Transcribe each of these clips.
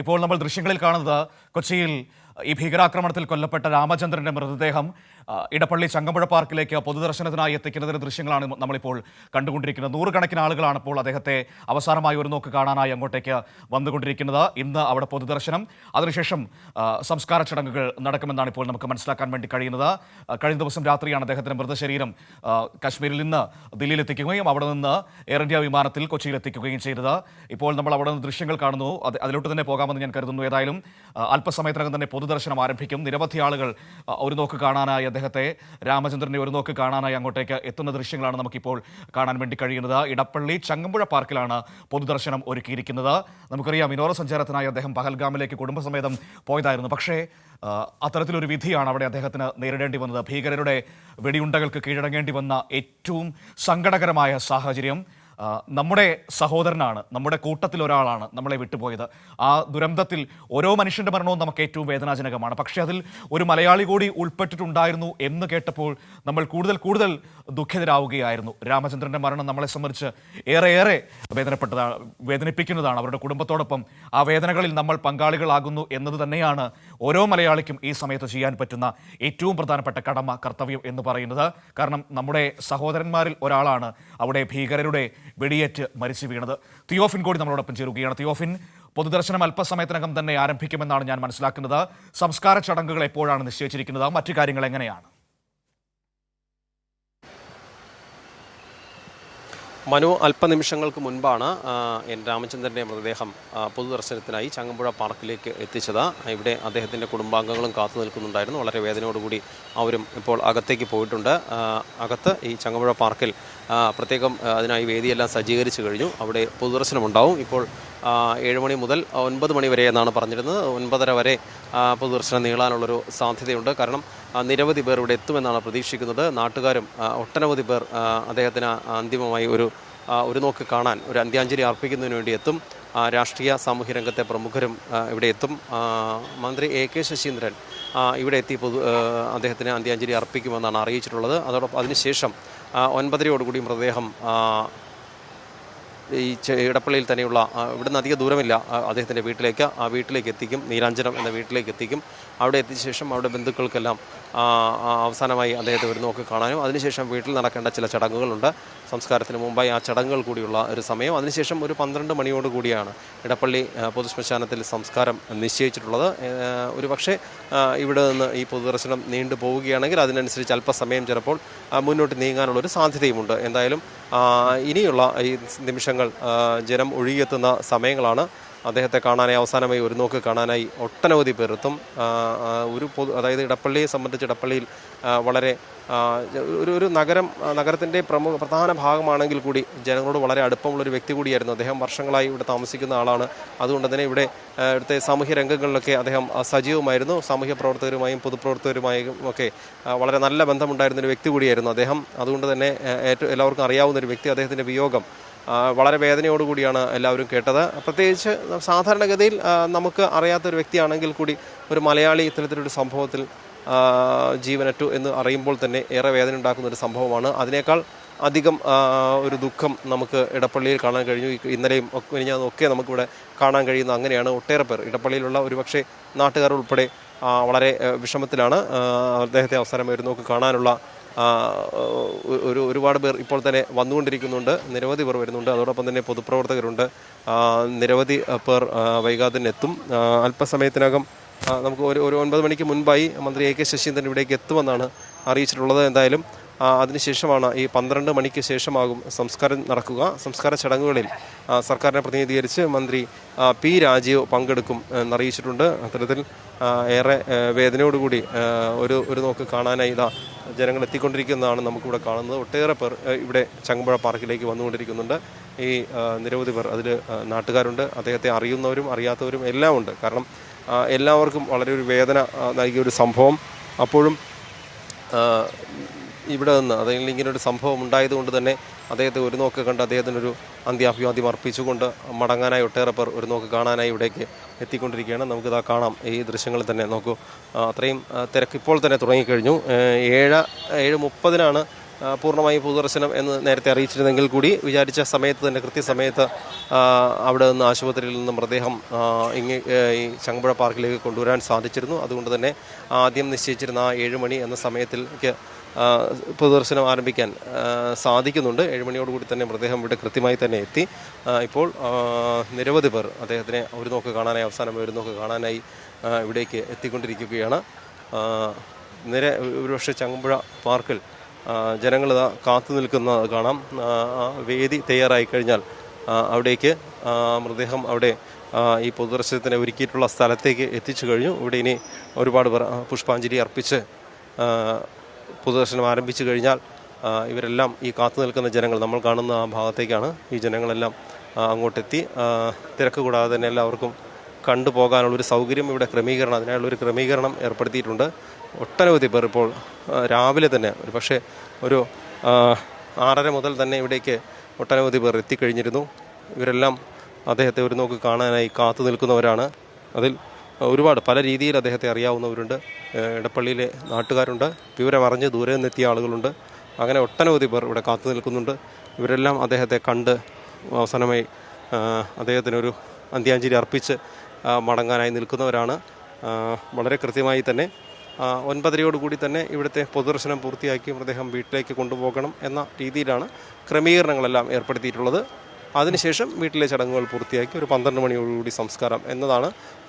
ഇപ്പോൾ നമ്മൾ ദൃശ്യങ്ങളിൽ കാണുന്നത് കൊച്ചിയിൽ ഈ ഭീകരാക്രമണത്തിൽ കൊല്ലപ്പെട്ട രാമചന്ദ്രന്റെ മൃതദേഹം ഇടപ്പള്ളി ചങ്ങമ്പുഴ പാർക്കിലേക്ക് പൊതുദർശനത്തിനായി എത്തിക്കുന്നതിന്റെ ദൃശ്യങ്ങളാണ് നമ്മളിപ്പോൾ കണ്ടുകൊണ്ടിരിക്കുന്നത്. നൂറുകണക്കിന് ആളുകളാണ് ഇപ്പോൾ അദ്ദേഹത്തെ അവസാനമായി ഒരു നോക്ക് കാണാനായി അങ്ങോട്ടേക്ക് വന്നുകൊണ്ടിരിക്കുന്നത്. ഇന്ന് അവിടെ പൊതുദർശനം അതിനുശേഷം സംസ്കാര ചടങ്ങുകൾ നടക്കുമെന്നാണ് ഇപ്പോൾ നമുക്ക് മനസ്സിലാക്കാൻ വേണ്ടി കഴിയുന്നത്. കഴിഞ്ഞ ദിവസം രാത്രിയാണ് അദ്ദേഹത്തിന്റെ മൃതശരീരം കാശ്മീരിൽ നിന്ന് ദില്ലിയിൽ എത്തിക്കുകയും അവിടെ നിന്ന് എയർ ഇന്ത്യ വിമാനത്തിൽ കൊച്ചിയിൽ എത്തിക്കുകയും ചെയ്തത്. ഇപ്പോൾ നമ്മൾ അവിടെ നിന്ന് ദൃശ്യങ്ങൾ കാണുന്നു. അത് അതിലോട്ട് തന്നെ പോകാമെന്ന് ഞാൻ കരുതുന്നു. ഏതായാലും അല്പസമയത്തിനകം തന്നെ പൊതുദർശനം ആരംഭിക്കും. നിരവധി ആളുകൾ ഒരു നോക്ക് കാണാനായി അദ്ദേഹത്തെ രാമചന്ദ്രനെ ഒരു നോക്ക് കാണാനായി അങ്ങോട്ടേക്ക് എത്തുന്ന ദൃശ്യങ്ങളാണ് നമുക്കിപ്പോൾ കാണാൻ വേണ്ടി കഴിയുന്നത്. ഇടപ്പള്ളി ചങ്ങമ്പുഴ പാർക്കിലാണ് പൊതുദർശനം ഒരുക്കിയിരിക്കുന്നത്. നമുക്കറിയാം വിനോദസഞ്ചാരത്തിനായി അദ്ദേഹം പഹൽഗാമിലേക്ക് കുടുംബസമേതം പോയതായിരുന്നു. പക്ഷേ അത്തരത്തിലൊരു വിധിയാണ് അവിടെ അദ്ദേഹത്തിന് നേരിടേണ്ടി വന്നത്. ഭീകരരുടെ വെടിയുണ്ടകൾക്ക് കീഴടങ്ങേണ്ടി വന്ന ഏറ്റവും സങ്കടകരമായ സാഹചര്യം നമ്മുടെ സഹോദരനാണ് നമ്മുടെ കൂട്ടത്തിൽ ഒരാളാണ് നമ്മളെ വിട്ടുപോയത്. ആ ദുരന്തത്തിൽ ഓരോ മനുഷ്യന്റെ മരണവും നമുക്ക് ഏറ്റവും വേദനാജനകമാണ്. പക്ഷേ അതിൽ ഒരു മലയാളി കൂടി ഉൾപ്പെട്ടിട്ടുണ്ടായിരുന്നു എന്ന് കേട്ടപ്പോൾ നമ്മൾ കൂടുതൽ കൂടുതൽ ദുഃഖിതരാവുകയായിരുന്നു. രാമചന്ദ്രന്റെ മരണം നമ്മളെ സംബന്ധിച്ച് ഏറെ ഏറെ വേദനപ്പെട്ടതാണ് വേദനിപ്പിക്കുന്നതാണ്. അവരുടെ കുടുംബത്തോടൊപ്പം ആ വേദനകളിൽ നമ്മൾ പങ്കാളികളാകുന്നു എന്നത് തന്നെയാണ് ഓരോ മലയാളിക്കും ഈ സമയത്ത് ചെയ്യാൻ പറ്റുന്ന ഏറ്റവും പ്രധാനപ്പെട്ട കടമ കർത്തവ്യം എന്ന് പറയുന്നത്. കാരണം നമ്മുടെ സഹോദരന്മാരിൽ ഒരാളാണ് അവിടെ ഭീകരരുടെ വെടിയേറ്റ് മരിച്ചു വീണത്. തിയോഫിൻ കൂടി നമ്മളോടൊപ്പം ചേരുകയാണ്. തിയോഫിൻ പൊതുദർശനം അല്പസമയത്തിനകം തന്നെ ആരംഭിക്കുമെന്നാണ് ഞാൻ മനസ്സിലാക്കുന്നത്. സംസ്കാര ചടങ്ങുകൾ എപ്പോഴാണ് നിശ്ചയിച്ചിരിക്കുന്നത്? മറ്റു കാര്യങ്ങൾ എങ്ങനെയാണ്? മനു അല്പനിമിഷങ്ങൾക്ക് മുൻപാണ് എൻ രാമചന്ദ്രന്റെ മൃതദേഹം പൊതുദർശനത്തിനായി ചങ്ങമ്പുഴ പാർക്കിലേക്ക് എത്തിച്ചത്. ഇവിടെ അദ്ദേഹത്തിന്റെ കുടുംബാംഗങ്ങളും കാത്തു നിൽക്കുന്നുണ്ടായിരുന്നു. വളരെ വേദനയോടുകൂടി അവരും ഇപ്പോൾ അകത്തേക്ക് പോയിട്ടുണ്ട്. അകത്ത് ഈ ചങ്ങമ്പുഴ പാർക്കിൽ പ്രത്യേകം അതിനായി വേദിയെല്ലാം സജ്ജീകരിച്ചു കഴിഞ്ഞു. അവിടെ പൊതുദർശനമുണ്ടാവും. ഇപ്പോൾ ഏഴ് മണി മുതൽ ഒൻപത് മണി വരെ എന്നാണ് പറഞ്ഞിരുന്നത്. ഒൻപതര വരെ പൊതുദർശനം നീളാനുള്ളൊരു സാധ്യതയുണ്ട്. കാരണം നിരവധി പേർ ഇവിടെ എത്തുമെന്നാണ് പ്രതീക്ഷിക്കുന്നത്. നാട്ടുകാരും ഒട്ടനവധി പേർ അദ്ദേഹത്തിന് അന്തിമമായി ഒരു ഒരു നോക്ക് കാണാൻ ഒരു അന്ത്യാഞ്ജലി അർപ്പിക്കുന്നതിന് വേണ്ടി എത്തും. രാഷ്ട്രീയ സാമൂഹ്യ രംഗത്തെ പ്രമുഖരും ഇവിടെ എത്തും. മന്ത്രി എ കെ ശശീന്ദ്രൻ ഇവിടെ എത്തി പൊതു അദ്ദേഹത്തിന് അന്ത്യാഞ്ജലി അർപ്പിക്കുമെന്നാണ് അറിയിച്ചിട്ടുള്ളത്. അതോടൊപ്പം അതിനുശേഷം ഒൻപതരയോടുകൂടി മൃതദേഹം ഈ ഇടപ്പള്ളിയിൽ തന്നെയുള്ള ഇവിടുന്ന് അധിക ദൂരമില്ല. അദ്ദേഹത്തിന്റെ വീട്ടിലേക്ക് ആ വീട്ടിലേക്ക് എത്തിക്കും. നീലാഞ്ചനം എന്ന വീട്ടിലേക്ക് എത്തിക്കും. അവിടെ എത്തിയ ശേഷം അവിടെ ബന്ധുക്കൾക്കെല്ലാം അവസാനമായി അദ്ദേഹത്തെ ഒരു നോക്കി കാണാനും അതിനുശേഷം വീട്ടിൽ നടക്കേണ്ട ചില ചടങ്ങുകളുണ്ട്. സംസ്കാരത്തിന് മുമ്പായി ആ ചടങ്ങുകൾ കൂടിയുള്ള ഒരു സമയം. അതിനുശേഷം ഒരു പന്ത്രണ്ട് മണിയോട് കൂടിയാണ് ഇടപ്പള്ളി പൊതുശ്മശാനത്തിൽ സംസ്കാരം നിശ്ചയിച്ചിട്ടുള്ളത്. ഒരു പക്ഷേ ഇവിടെ നിന്ന് ഈ പൊതുദർശനം നീണ്ടു പോവുകയാണെങ്കിൽ അതിനനുസരിച്ച് അല്പസമയം ചിലപ്പോൾ മുന്നോട്ട് നീങ്ങാനുള്ള ഒരു സാധ്യതയുമുണ്ട്. എന്തായാലും ഇനിയുള്ള ഈ നിമിഷങ്ങൾ ജനം ഒഴുകിയെത്തുന്ന സമയങ്ങളാണ്. അദ്ദേഹത്തെ കാണാനായി അവസാനമായി ഒരു നോക്ക് കാണാനായി ഒട്ടനവധി പേർ എത്തും. ഒരു പൊതു അതായത് ഇടപ്പള്ളിയെ സംബന്ധിച്ച് ഇടപ്പള്ളിയിൽ വളരെ ഒരു ഒരു നഗരം നഗരത്തിന്റെ പ്രമുഖ പ്രധാന ഭാഗമാണെങ്കിൽ കൂടി ജനങ്ങളോട് വളരെ അടുപ്പമുള്ള ഒരു വ്യക്തി കൂടിയായിരുന്നു. അദ്ദേഹം വർഷങ്ങളായി ഇവിടെ താമസിക്കുന്ന ആളാണ്. അതുകൊണ്ട് തന്നെ ഇവിടെ ഇവിടുത്തെ സാമൂഹ്യ രംഗങ്ങളിലൊക്കെ അദ്ദേഹം സജീവമായിരുന്നു. സാമൂഹ്യ പ്രവർത്തകരുമായും പൊതുപ്രവർത്തകരുമായും ഒക്കെ വളരെ നല്ല ബന്ധമുണ്ടായിരുന്ന ഒരു വ്യക്തി കൂടിയായിരുന്നു അദ്ദേഹം. അതുകൊണ്ട് തന്നെ ഏറ്റവും എല്ലാവർക്കും അറിയാവുന്ന ഒരു വ്യക്തി അദ്ദേഹത്തിന്റെ വിയോഗം. വളരെ വേദനയോടുകൂടിയാണ് എല്ലാവരും കേട്ടത്. പ്രത്യേകിച്ച് സാധാരണഗതിയിൽ നമുക്ക് അറിയാത്ത ഒരു വ്യക്തിയാണെങ്കിൽ കൂടി ഒരു മലയാളി ഇത്തരത്തിലൊരു സംഭവത്തിൽ ജീവനറ്റു എന്ന് അറിയുമ്പോൾ തന്നെ ഏറെ വേദന ഉണ്ടാക്കുന്ന ഒരു സംഭവമാണ്. അതിനേക്കാൾ അധികം ഒരു ദുഃഖം നമുക്ക് ഇടപ്പള്ളിയിൽ കാണാൻ കഴിഞ്ഞു. ഇന്നലെയും മിനിഞ്ഞാന്നും ഒക്കെ നമുക്കിവിടെ കാണാൻ കഴിയുന്ന അങ്ങനെയാണ്. ഒട്ടേറെ പേർ ഇടപ്പള്ളിയിലുള്ള ഒരുപക്ഷെ നാട്ടുകാർ ഉൾപ്പെടെ വളരെ വിഷമത്തിലാണ് അദ്ദേഹത്തെ അവസരം വരുന്നവർക്ക് കാണാനുള്ള ഒരു ഒരുപാട് പേർ ഇപ്പോൾ തന്നെ വന്നുകൊണ്ടിരിക്കുന്നുണ്ട്. നിരവധി പേർ വരുന്നുണ്ട്. അതോടൊപ്പം തന്നെ പൊതുപ്രവർത്തകരുണ്ട്. നിരവധി പേർ വൈകാതെ എത്തും അല്പസമയത്തിനകം നമുക്ക് ഒരു ഒരു ഒൻപത് മണിക്ക് മുൻപായി മന്ത്രി എ കെ ശശീന്ദ്രൻ ഇവിടേക്ക് എത്തുമെന്നാണ് അറിയിച്ചിട്ടുള്ളത്. എന്തായാലും അതിനുശേഷമാണ് ഈ പന്ത്രണ്ട് മണിക്ക് ശേഷമാകും സംസ്കാരം നടക്കുക. സംസ്കാര ചടങ്ങുകളിൽ സർക്കാരിനെ പ്രതിനിധീകരിച്ച് മന്ത്രി പി രാജീവ് പങ്കെടുക്കും എന്നറിയിച്ചിട്ടുണ്ട്. അത്തരത്തിൽ ഏറെ വേദനയോടുകൂടി ഒരു ഒരു നോക്ക് കാണാനായി ഇതാ ജനങ്ങൾ എത്തിക്കൊണ്ടിരിക്കുന്നതാണ് നമുക്കിവിടെ കാണുന്നത്. ഒട്ടേറെ പേർ ഇവിടെ ചങ്ങമ്പുഴ പാർക്കിലേക്ക് വന്നുകൊണ്ടിരിക്കുന്നുണ്ട്. ഈ നിരവധി പേർ അതിൽ നാട്ടുകാരുണ്ട്. അദ്ദേഹത്തെ അറിയുന്നവരും അറിയാത്തവരും എല്ലാം ഉണ്ട്. കാരണം എല്ലാവർക്കും വളരെ ഒരു വേദന നൽകിയ ഒരു സംഭവം. അപ്പോഴും ഇവിടെ നിന്ന് അതായത് ഇങ്ങനൊരു സംഭവം ഉണ്ടായതുകൊണ്ട് തന്നെ അദ്ദേഹത്തെ ഒരു നോക്ക് കണ്ട് അദ്ദേഹത്തിനൊരു അന്ത്യാഭിവാദ്യം അർപ്പിച്ചുകൊണ്ട് മടങ്ങാനായി ഒട്ടേറെ പേർ ഒരു നോക്ക് കാണാനായി ഇവിടേക്ക് എത്തിക്കൊണ്ടിരിക്കുകയാണ്. നമുക്കിതാ കാണാം. ഈ ദൃശ്യങ്ങളിൽ തന്നെ നോക്കൂ. അത്രയും തിരക്ക് ഇപ്പോൾ തന്നെ തുടങ്ങിക്കഴിഞ്ഞു. ഏഴ് ഏഴ് മുപ്പതിനാണ് പൂർണമായി പൊതുദർശനം എന്ന് നേരത്തെ അറിയിച്ചിരുന്നെങ്കിൽ കൂടി വിചാരിച്ച സമയത്ത് തന്നെ കൃത്യസമയത്ത് അവിടെ നിന്ന് ആശുപത്രിയിൽ നിന്ന് മൃതദേഹം ഇങ്ങ് ഈ ചങ്ങമ്പുഴ പാർക്കിലേക്ക് കൊണ്ടുവരാൻ സാധിച്ചിരുന്നു. അതുകൊണ്ട് തന്നെ ആദ്യം നിശ്ചയിച്ചിരുന്ന ആ ഏഴ് മണി എന്ന സമയത്തിലേക്ക് പൊതുദർശനം ആരംഭിക്കാൻ സാധിക്കുന്നുണ്ട്. ഏഴുമണിയോടുകൂടി തന്നെ മൃതദേഹം ഇവിടെ കൃത്യമായി തന്നെ എത്തി. ഇപ്പോൾ നിരവധി പേർ അദ്ദേഹത്തിനെ ഒരു നോക്ക് കാണാനായി അവസാനം ഒരു നോക്ക് കാണാനായി ഇവിടേക്ക് എത്തിക്കൊണ്ടിരിക്കുകയാണ്. നിര ഒരുപക്ഷെ ചങ്ങമ്പുഴ പാർക്കിൽ ജനങ്ങൾ കാത്തു നിൽക്കുന്നത് കാണാം. വേദി തയ്യാറായി കഴിഞ്ഞാൽ അവിടേക്ക് മൃതദേഹം അവിടെ ഈ പൊതുദർശനത്തിന് ഒരുക്കിയിട്ടുള്ള സ്ഥലത്തേക്ക് എത്തിച്ചു കഴിഞ്ഞു. ഇവിടെ ഇനി ഒരുപാട് പുഷ്പാഞ്ജലി അർപ്പിച്ച് പൊതുദർശനം ആരംഭിച്ചു കഴിഞ്ഞാൽ ഇവരെല്ലാം ഈ കാത്തു നിൽക്കുന്ന ജനങ്ങൾ നമ്മൾ കാണുന്ന ആ ഭാഗത്തേക്കാണ് ഈ ജനങ്ങളെല്ലാം അങ്ങോട്ടെത്തി. തിരക്ക് കൂടാതെ തന്നെ എല്ലാവർക്കും കണ്ടുപോകാനുള്ളൊരു സൗകര്യം ഇവിടെ ക്രമീകരണം അതിനായുള്ളൊരു ക്രമീകരണം ഏർപ്പെടുത്തിയിട്ടുണ്ട്. ഒട്ടനവധി പേർ ഇപ്പോൾ രാവിലെ തന്നെ ഒരു പക്ഷേ ഒരു ആറര മുതൽ തന്നെ ഇവിടേക്ക് ഒട്ടനവധി പേർ എത്തിക്കഴിഞ്ഞിരുന്നു. ഇവരെല്ലാം അദ്ദേഹത്തെ ഒരു നോക്ക് കാണാനായി കാത്തു നിൽക്കുന്നവരാണ്. അതിൽ ഒരുപാട് പല രീതിയിൽ അദ്ദേഹത്തെ അറിയാവുന്നവരുണ്ട്. ഇടപ്പള്ളിയിലെ നാട്ടുകാരുണ്ട്. വിവരമറിഞ്ഞ് ദൂരെ നിന്നെത്തിയ ആളുകളുണ്ട്. അങ്ങനെ ഒട്ടനവധി പേർ ഇവിടെ കാത്തു നിൽക്കുന്നുണ്ട്. ഇവരെല്ലാം അദ്ദേഹത്തെ കണ്ട് അവസാനമായി അദ്ദേഹത്തിനൊരു അന്ത്യാഞ്ജലി അർപ്പിച്ച് മടങ്ങാനായി നിൽക്കുന്നവരാണ്. വളരെ കൃത്യമായി തന്നെ ഒൻപതരയോടുകൂടി തന്നെ ഇവിടുത്തെ പൊതുദർശനം പൂർത്തിയാക്കി മൃതദേഹം വീട്ടിലേക്ക് കൊണ്ടുപോകണം എന്ന രീതിയിലാണ് ക്രമീകരണങ്ങളെല്ലാം ഏർപ്പെടുത്തിയിട്ടുള്ളത്. അതിനുശേഷം വീട്ടിലെ ചടങ്ങുകൾ പൂർത്തിയാക്കി ഒരു പന്ത്രണ്ട് മണിയോടുകൂടി സംസ്കാരം എന്നതാണ്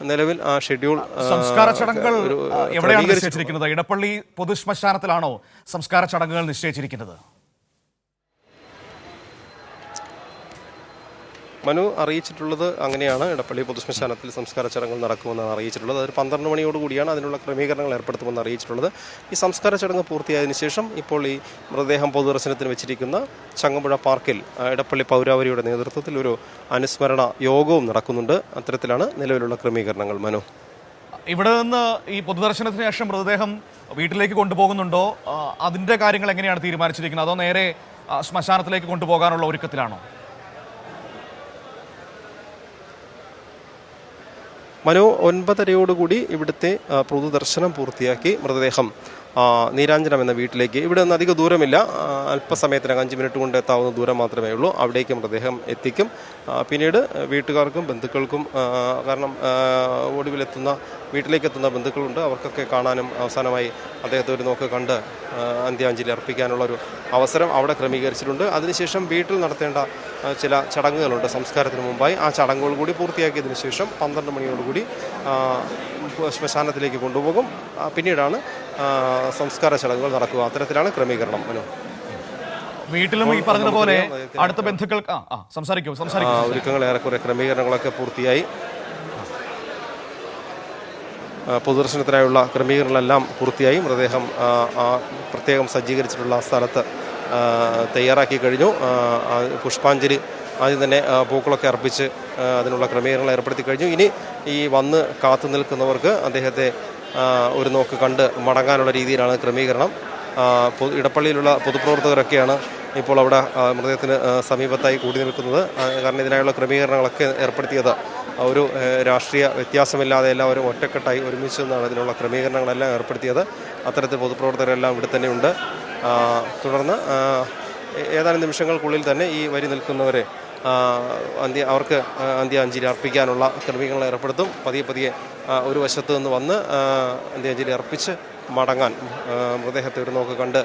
നിലവിൽ ആ ഷെഡ്യൂൾ സംസ്കാര ചടങ്ങുകൾ എവിടെയാണ് നിശ്ചയിച്ചിരിക്കുന്നത്? ഇടപ്പള്ളി പൊതുശ്മശാനത്തിലാണോ സംസ്കാര ചടങ്ങുകൾ നിശ്ചയിച്ചിരിക്കുന്നത്? മനു അറിയിച്ചിട്ടുള്ളത് അങ്ങനെയാണ്. ഇടപ്പള്ളി പൊതുശ്മശാനത്തിൽ സംസ്കാര ചടങ്ങുകൾ നടക്കുമെന്നാണ് അറിയിച്ചിട്ടുള്ളത്. അതൊരു പന്ത്രണ്ട് മണിയോടുകൂടിയാണ് അതിനുള്ള ക്രമീകരണങ്ങൾ ഏർപ്പെടുത്തുമെന്ന് അറിയിച്ചിട്ടുള്ളത്. ഈ സംസ്കാര ചടങ്ങ് പൂർത്തിയായതിനു ശേഷം ഇപ്പോൾ ഈ മൃതദേഹം പൊതുദർശനത്തിന് വെച്ചിരിക്കുന്ന ചങ്ങമ്പുഴ പാർക്കിൽ ഇടപ്പള്ളി പൗരാവരിയുടെ നേതൃത്വത്തിൽ ഒരു അനുസ്മരണ യോഗവും നടക്കുന്നുണ്ട്. അത്തരത്തിലാണ് നിലവിലുള്ള ക്രമീകരണങ്ങൾ. മനു. ഇവിടെ നിന്ന് ഈ പൊതുദർശനത്തിന് ശേഷം മൃതദേഹം വീട്ടിലേക്ക് കൊണ്ടുപോകുന്നുണ്ടോ? അതിന്റെ കാര്യങ്ങൾ എങ്ങനെയാണ് തീരുമാനിച്ചിരിക്കുന്നത്? അതോ നേരെ ശ്മശാനത്തിലേക്ക് കൊണ്ടുപോകാനുള്ള ഒരുക്കത്തിലാണോ? മനു ഒൻപതരയോടുകൂടി ഇവിടുത്തെ പൊതുദർശനം പൂർത്തിയാക്കി മൃതദേഹം നീരാഞ്ജനം എന്ന വീട്ടിലേക്ക്. ഇവിടെ നിന്ന് അധിക ദൂരമില്ല. അല്പസമയത്തിനകം അഞ്ച് മിനിറ്റ് കൊണ്ട് എത്താവുന്ന ദൂരം മാത്രമേ ഉള്ളൂ. അവിടേക്ക് മൃതദേഹം എത്തിക്കും. പിന്നീട് വീട്ടുകാർക്കും ബന്ധുക്കൾക്കും കാരണം ഒടുവിലെത്തുന്ന വീട്ടിലേക്ക് എത്തുന്ന ബന്ധുക്കളുണ്ട്. അവർക്കൊക്കെ കാണാനും അവസാനമായി അദ്ദേഹത്തെ ഒരു നോക്ക് കണ്ട് അന്ത്യാഞ്ജലി അർപ്പിക്കാനുള്ള ഒരു അവസരം അവിടെ ക്രമീകരിച്ചിട്ടുണ്ട്. അതിനുശേഷം വീട്ടിൽ നടത്തേണ്ട ചില ചടങ്ങുകളുണ്ട് സംസ്കാരത്തിന് മുമ്പായി. ആ ചടങ്ങുകൾ കൂടി പൂർത്തിയാക്കിയതിനു ശേഷം പന്ത്രണ്ട് മണിയോടുകൂടി ശ്മശാനത്തിലേക്ക് കൊണ്ടുപോകും. പിന്നീടാണ് സംസ്കാര ചടങ്ങുകൾ നടക്കുക. അത്തരത്തിലാണ് ക്രമീകരണം മനു. വീട്ടിലും ഈ പറഞ്ഞതുപോലെ അടുത്ത ബന്ധുക്കൾ സംസാരിക്കും സംസാരിക്കും ഒരുക്കങ്ങൾ ഏറെക്കുറെ ക്രമീകരണങ്ങളൊക്കെ പൂർത്തിയായി. പൊതുദർശനത്തിനായുള്ള ക്രമീകരണങ്ങളെല്ലാം പൂർത്തിയായി. മൃതദേഹം പ്രത്യേകം സജ്ജീകരിച്ചിട്ടുള്ള സ്ഥലത്ത് തയ്യാറാക്കി കഴിഞ്ഞു. പുഷ്പാഞ്ജലി ആദ്യം തന്നെ പൂക്കളൊക്കെ അർപ്പിച്ച് അതിനുള്ള ക്രമീകരണങ്ങൾ ഏർപ്പെടുത്തി കഴിഞ്ഞു. ഇനി ഈ വന്ന് കാത്തു നിൽക്കുന്നവർക്ക് അദ്ദേഹത്തെ ഒരു നോക്ക് കണ്ട് മടങ്ങാനുള്ള രീതിയിലാണ് ക്രമീകരണം. ഇടപ്പള്ളിയിലുള്ള പൊതുപ്രവർത്തകരൊക്കെയാണ് ഇപ്പോൾ അവിടെ മൃതദേഹത്തിന് സമീപത്തായി കൂടി നിൽക്കുന്നത്. കാരണം ഇതിനായുള്ള ക്രമീകരണങ്ങളൊക്കെ ഏർപ്പെടുത്തിയത് ഒരു രാഷ്ട്രീയ വ്യത്യാസമില്ലാതെ എല്ലാവരും ഒറ്റക്കെട്ടായി ഒരുമിച്ച് നിന്നാണ് ഇതിനുള്ള ക്രമീകരണങ്ങളെല്ലാം ഏർപ്പെടുത്തിയത്. അത്തരത്തിൽ പൊതുപ്രവർത്തകരെല്ലാം ഇവിടെ തന്നെയുണ്ട് തുടർന്ന് ഏതാനും നിമിഷങ്ങൾക്കുള്ളിൽ തന്നെ ഈ വരി നിൽക്കുന്നവരെ അന്ത്യ അവർക്ക് അന്ത്യാഞ്ജലി അർപ്പിക്കാനുള്ള ക്രമീകരണങ്ങൾ ഏർപ്പെടുത്തും. പതിയെ പതിയെ ഒരു വശത്തു നിന്ന് വന്ന് അന്ത്യാഞ്ജലി അർപ്പിച്ച് മടങ്ങാൻ മൃതദേഹത്തെ ഒരു നോക്ക് കണ്ട്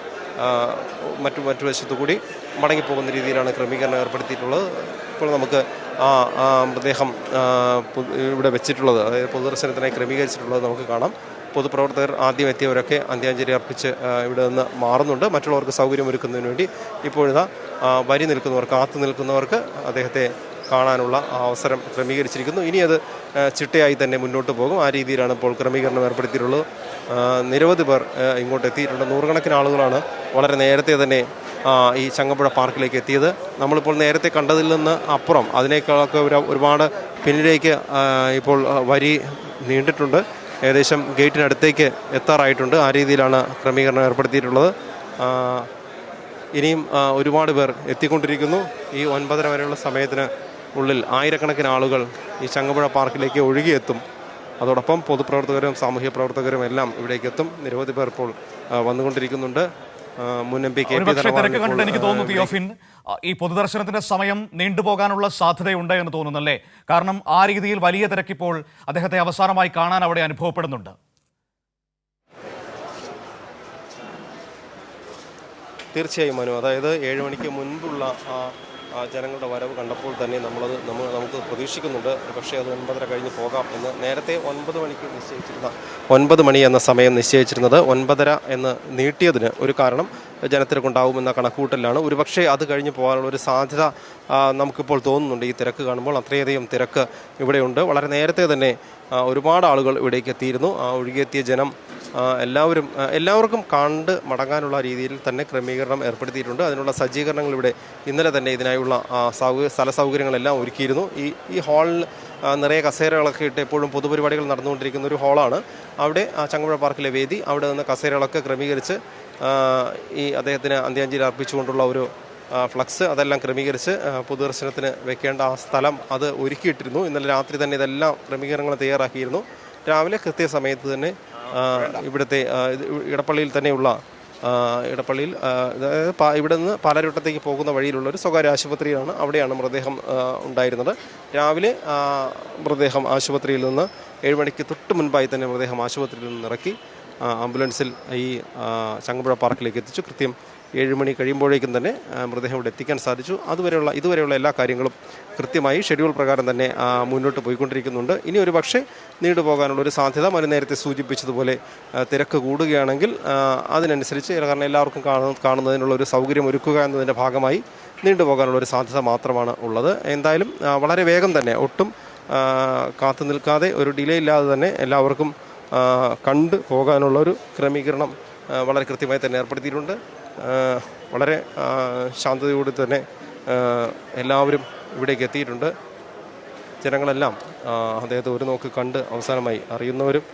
മറ്റു മറ്റു വശത്തു കൂടി മടങ്ങിപ്പോകുന്ന രീതിയിലാണ് ക്രമീകരണം ഏർപ്പെടുത്തിയിട്ടുള്ളത്. ഇപ്പോൾ നമുക്ക് ആ മൃതദേഹം ഇവിടെ വെച്ചിട്ടുള്ളത് അതായത് പൊതുദർശനത്തിനായി ക്രമീകരിച്ചിട്ടുള്ളത് നമുക്ക് കാണാം. പൊതുപ്രവർത്തകർ ആദ്യം എത്തിയവരൊക്കെ അന്ത്യാഞ്ജലി അർപ്പിച്ച് ഇവിടെ നിന്ന് മാറുന്നുണ്ട്. മറ്റുള്ളവർക്ക് സൗകര്യമൊരുക്കുന്നതിന് വേണ്ടി ഇപ്പോഴിതാ വരി നിൽക്കുന്നവർ കാത്തു നിൽക്കുന്നവർക്ക് അദ്ദേഹത്തെ കാണാനുള്ള അവസരം ക്രമീകരിച്ചിരിക്കുന്നു. ഇനി അത് ചിട്ടയായി തന്നെ മുന്നോട്ട് പോകും. ആ രീതിയിലാണ് ഇപ്പോൾ ക്രമീകരണം ഏർപ്പെടുത്തിയിട്ടുള്ളത്. നിരവധി പേർ ഇങ്ങോട്ട് എത്തിയിട്ടുണ്ട്. നൂറുകണക്കിന് ആളുകളാണ് വളരെ നേരത്തെ തന്നെ ഈ ചങ്ങമ്പുഴ പാർക്കിലേക്ക് എത്തിയത്. നമ്മളിപ്പോൾ നേരത്തെ കണ്ടതിൽ നിന്ന് അപ്പുറം അതിനേക്കാളൊക്കെ ഒരു ഒരുപാട് പിന്നിലേക്ക് ഇപ്പോൾ വരി നീണ്ടിട്ടുണ്ട്. ഏകദേശം ഗേറ്റിനടുത്തേക്ക് എത്താറായിട്ടുണ്ട്. ആ രീതിയിലാണ് ക്രമീകരണം ഏർപ്പെടുത്തിയിട്ടുള്ളത്. ഇനിയും ഒരുപാട് പേർ എത്തിക്കൊണ്ടിരിക്കുന്നു. ഈ ഒൻപതര വരെയുള്ള സമയത്തിന് ഉള്ളിൽ ആയിരക്കണക്കിന് ആളുകൾ ഈ ചങ്ങമ്പുഴ പാർക്കിലേക്ക് ഒഴുകിയെത്തും. അതോടൊപ്പം പൊതുപ്രവർത്തകരും സാമൂഹ്യ പ്രവർത്തകരും എല്ലാം ഇവിടേക്ക് എത്തും. നിരവധി പേർ ഇപ്പോൾ വന്നുകൊണ്ടിരിക്കുന്നുണ്ട്. മുൻ എം പി കെ എനിക്ക് തോന്നുന്നു തിയോഫിൻ ഈ പൊതുദർശനത്തിന്റെ സമയം നീണ്ടുപോകാനുള്ള സാധ്യതയുണ്ട് എന്ന് തോന്നുന്നല്ലേ? കാരണം ആ രീതിയിൽ വലിയ തിരക്കിപ്പോൾ അദ്ദേഹത്തെ അവസാനമായി കാണാൻ അവിടെ അനുഭവപ്പെടുന്നുണ്ട്. തീർച്ചയായും മനു. അതായത് ഏഴ് മണിക്ക് മുൻപുള്ള ആ ജനങ്ങളുടെ വരവ് കണ്ടപ്പോൾ തന്നെ നമ്മളത് നമ്മൾ നമുക്ക് പ്രതീക്ഷിക്കുന്നുണ്ട്. പക്ഷേ അത് ഒൻപതര കഴിഞ്ഞ് പോകാം എന്ന് നേരത്തെ ഒൻപത് മണിക്ക് നിശ്ചയിച്ചിരുന്ന ഒൻപത് മണി എന്ന സമയം നിശ്ചയിച്ചിരുന്നത് ഒൻപതര എന്ന് നീട്ടിയതിന് ഒരു കാരണം ജനത്തിരക്കുണ്ടാവുമെന്ന കണക്കൂട്ടലാണ് ഒരുപക്ഷെ അത് കഴിഞ്ഞ് പോകാനുള്ള ഒരു സാധ്യത നമുക്കിപ്പോൾ തോന്നുന്നുണ്ട് ഈ തിരക്ക് കാണുമ്പോൾ. അത്രയധികം തിരക്ക് ഇവിടെയുണ്ട്. വളരെ നേരത്തെ തന്നെ ഒരുപാട് ആളുകൾ ഇവിടേക്ക് എത്തിയിരുന്നു. ആ ഒഴുകിയെത്തിയ ജനം എല്ലാവരും എല്ലാവർക്കും കണ്ട് മടങ്ങാനുള്ള രീതിയിൽ തന്നെ ക്രമീകരണം ഏർപ്പെടുത്തിയിട്ടുണ്ട്. അതിനുള്ള സജ്ജീകരണങ്ങൾ ഇവിടെ ഇന്നലെ തന്നെ ഇതിനായുള്ള സൗകര്യ സ്ഥല സൗകര്യങ്ങളെല്ലാം ഒരുക്കിയിരുന്നു. ഈ ഈ ഹാളിൽ നിറയെ കസേരകളൊക്കെ ഇട്ട് എപ്പോഴും പൊതുപരിപാടികൾ നടന്നുകൊണ്ടിരിക്കുന്ന ഒരു ഹാളാണ്. അവിടെ ചങ്ങമ്പുഴ പാർക്കിലെ വേദി അവിടെ നിന്ന് കസേരകളൊക്കെ ക്രമീകരിച്ച് ഈ അദ്ദേഹത്തിന് അന്ത്യാഞ്ജലി അർപ്പിച്ചുകൊണ്ടുള്ള ഒരു ഫ്ലക്സ് അതെല്ലാം ക്രമീകരിച്ച് പൊതുദർശനത്തിന് വെക്കേണ്ട ആ സ്ഥലം അത് ഒരുക്കിയിട്ടിരുന്നു. ഇന്നലെ രാത്രി തന്നെ ഇതെല്ലാം ക്രമീകരണങ്ങൾ തയ്യാറാക്കിയിരുന്നു. രാവിലെ കൃത്യസമയത്ത് തന്നെ ഇവിടുത്തെ ഇടപ്പള്ളിയിൽ തന്നെയുള്ള ഇടപ്പള്ളിയിൽ അതായത് ഇവിടെ നിന്ന് പാലാരിവട്ടത്തേക്ക് പോകുന്ന വഴിയിലുള്ള ഒരു സ്വകാര്യ ആശുപത്രിയാണ് അവിടെയാണ് മൃതദേഹം ഉണ്ടായിരുന്നത്. രാവിലെ മൃതദേഹം ആശുപത്രിയിൽ നിന്ന് ഏഴ് മണിക്ക് തൊട്ട് മുൻപായി തന്നെ മൃതദേഹം ആശുപത്രിയിൽ നിന്ന് ഇറക്കി ആംബുലൻസിൽ ഈ ചങ്ങമ്പുഴ പാർക്കിലേക്ക് എത്തിച്ചു. കൃത്യം ഏഴ് മണി കഴിയുമ്പോഴേക്കും തന്നെ മൃതദേഹം ഇവിടെ എത്തിക്കാൻ സാധിച്ചു. അതുവരെയുള്ള ഇതുവരെയുള്ള എല്ലാ കാര്യങ്ങളും കൃത്യമായി ഷെഡ്യൂൾ പ്രകാരം തന്നെ മുന്നോട്ട് പോയിക്കൊണ്ടിരിക്കുന്നുണ്ട്. ഇനി ഒരു പക്ഷേ നീണ്ടുപോകാനുള്ള ഒരു സാധ്യത മനു നേരത്തെ സൂചിപ്പിച്ചതുപോലെ തിരക്ക് കൂടുകയാണെങ്കിൽ അതിനനുസരിച്ച് കാരണം എല്ലാവർക്കും കാണുന്ന കാണുന്നതിനുള്ള ഒരു സൗകര്യം ഒരുക്കുക എന്നതിന്റെ ഭാഗമായി നീണ്ടുപോകാനുള്ള ഒരു സാധ്യത മാത്രമാണ് ഉള്ളത്. എന്തായാലും വളരെ വേഗം തന്നെ ഒട്ടും കാത്തു നിൽക്കാതെ ഒരു ഡിലേ ഇല്ലാതെ തന്നെ എല്ലാവർക്കും കണ്ടു പോകാനുള്ള ഒരു ക്രമീകരണം വളരെ കൃത്യമായി തന്നെ ഏർപ്പെടുത്തിയിട്ടുണ്ട്. വളരെ ശാന്തതയോടെ തന്നെ എല്ലാവരും ഇവിടേക്ക് എത്തിയിട്ടുണ്ട്. ജനങ്ങളെല്ലാം അദ്ദേഹത്തെ ഒരു നോക്ക് കണ്ട് അവസാനമായി അറിയുന്നവരും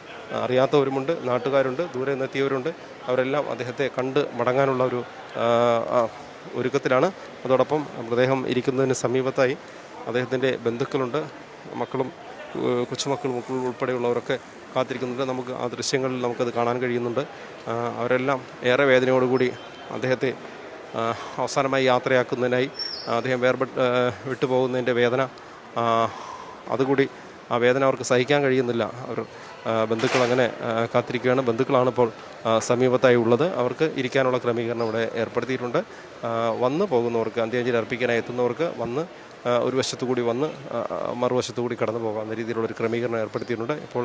അറിയാത്തവരുമുണ്ട് നാട്ടുകാരുണ്ട് ദൂരെ നിന്നെത്തിയവരുണ്ട്. അവരെല്ലാം അദ്ദേഹത്തെ കണ്ട് മടങ്ങാനുള്ള ഒരു ഒരുക്കത്തിലാണ്. അതോടൊപ്പം മൃതദേഹം ഇരിക്കുന്നതിന് സമീപത്തായി അദ്ദേഹത്തിന്റെ ബന്ധുക്കളുണ്ട് മക്കളും കൊച്ചുമക്കളും ഉൾ- ഉൾപ്പെടെയുള്ളവരൊക്കെ കാത്തിരിക്കുന്നുണ്ട്. നമുക്ക് ആ ദൃശ്യങ്ങളിൽ നമുക്കത് കാണാൻ കഴിയുന്നുണ്ട്. അവരെല്ലാം ഏറെ വേദനയോടുകൂടി അദ്ദേഹത്തെ അവസാനമായി യാത്രയാക്കുന്നതിനായി അദ്ദേഹം വേർപെട്ട് വിട്ടുപോകുന്നതിന്റെ വേദന അതുകൂടി ആ വേദന അവർക്ക് സഹിക്കാൻ കഴിയുന്നില്ല. അവർ ബന്ധുക്കൾ അങ്ങനെ കാത്തിരിക്കുകയാണ്. ബന്ധുക്കളാണ് ഇപ്പോൾ സമീപത്തായി ഉള്ളത്. അവർക്ക് ഇരിക്കാനുള്ള ക്രമീകരണം ഇവിടെ ഏർപ്പെടുത്തിയിട്ടുണ്ട്. വന്ന് പോകുന്നവർക്ക് അന്ത്യാഞ്ജലി അർപ്പിക്കാനായി എത്തുന്നവർക്ക് വന്ന് ഒരു വശത്തു കൂടി വന്ന് മറുവശത്തു കൂടി കടന്നു പോകാവുന്ന രീതിയിലുള്ള ഒരു ക്രമീകരണം ഏർപ്പെടുത്തിയിട്ടുണ്ട്. ഇപ്പോൾ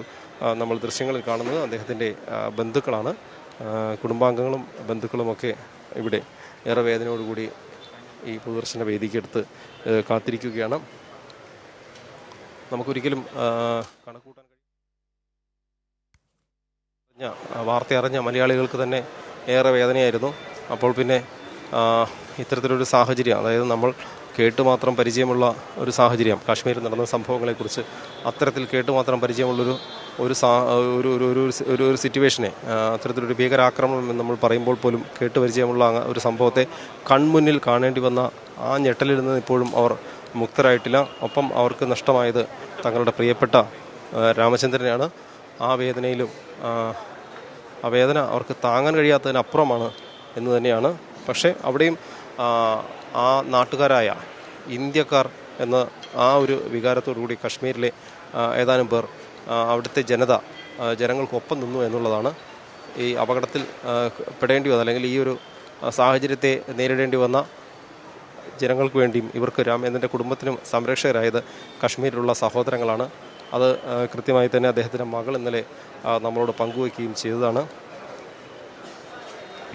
നമ്മൾ ദൃശ്യങ്ങളിൽ കാണുന്നത് അദ്ദേഹത്തിന്റെ ബന്ധുക്കളാണ്. കുടുംബാംഗങ്ങളും ബന്ധുക്കളുമൊക്കെ ഇവിടെ ഏറെ വേദനയോടുകൂടി ഈ പൊതുദർശന വേദിക്കെടുത്ത് കാത്തിരിക്കുകയാണ്. നമുക്കൊരിക്കലും കണക്കൂട്ടാൻ കഴിഞ്ഞ വാർത്ത അറിഞ്ഞ മലയാളികൾക്ക് തന്നെ ഏറെ വേദനയായിരുന്നു. അപ്പോൾ പിന്നെ ഇത്തരത്തിലൊരു സാഹചര്യം അതായത് നമ്മൾ കേട്ട് മാത്രം പരിചയമുള്ള ഒരു സാഹചര്യം. കാശ്മീരിൽ നടന്ന സംഭവങ്ങളെക്കുറിച്ച് അത്തരത്തിൽ കേട്ട് മാത്രം പരിചയമുള്ളൊരു ഒരു സാ ഒരു ഒരു ഒരു ഒരു ഒരു സിറ്റുവേഷനെ അത്തരത്തിലൊരു ഭീകരാക്രമണം എന്ന് നമ്മൾ പറയുമ്പോൾ പോലും കേട്ട് പരിചയമുള്ള ഒരു സംഭവത്തെ കൺമുന്നിൽ കാണേണ്ടി വന്ന ആ ഞെട്ടലിൽ നിന്ന് ഇപ്പോഴും അവർ മുക്തരായിട്ടില്ല. ഒപ്പം അവർക്ക് നഷ്ടമായത് തങ്ങളുടെ പ്രിയപ്പെട്ട രാമചന്ദ്രനെയാണ്. ആ വേദനയിലും ആ വേദന അവർക്ക് താങ്ങാൻ കഴിയാത്തതിനപ്പുറമാണ് എന്ന് തന്നെയാണ്. പക്ഷേ അവിടെയും ആ, നാട്ടുകാരായ ഇന്ത്യക്കാർ എന്ന ആ ഒരു വികാരത്തോടു കൂടി കശ്മീരിലെ ഏതാനും പേർ അവിടുത്തെ ജനത ജനങ്ങൾക്കൊപ്പം നിന്നു എന്നുള്ളതാണ് ഈ അപകടത്തിൽ പെടേണ്ടി വന്ന അല്ലെങ്കിൽ ഈ ഒരു സാഹചര്യത്തെ നേരിടേണ്ടി വന്ന ജനങ്ങൾക്ക് വേണ്ടിയും ഇവർക്ക് രാം എന്നിന്റെ കുടുംബത്തിനും സംരക്ഷകരായത് കശ്മീരിലുള്ള സഹോദരങ്ങളാണ്. അത് കൃത്യമായി തന്നെ അദ്ദേഹത്തിന്റെ മകൾ ഇന്നലെ നമ്മളോട് പങ്കുവയ്ക്കുകയും ചെയ്തതാണ്.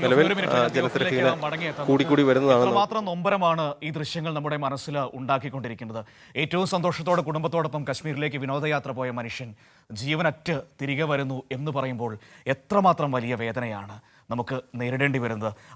നിലവിൽ കൂടി. കൂടിക്കൂടി വരുന്നതാണ് മാത്രം നൊമ്പരമാണ് ഈ ദൃശ്യങ്ങൾ നമ്മുടെ മനസ്സിൽ ഉണ്ടാക്കിക്കൊണ്ടിരിക്കുന്നത് ഏറ്റവും സന്തോഷത്തോടെ കുടുംബത്തോടൊപ്പം കശ്മീരിലേക്ക് വിനോദയാത്ര പോയ മനുഷ്യൻ ജീവനറ്റ് തിരികെ വരുന്നു എന്ന് പറയുമ്പോൾ എത്രമാത്രം വലിയ വേദനയാണ് നമുക്ക് നേരിടേണ്ടി വരുന്നത്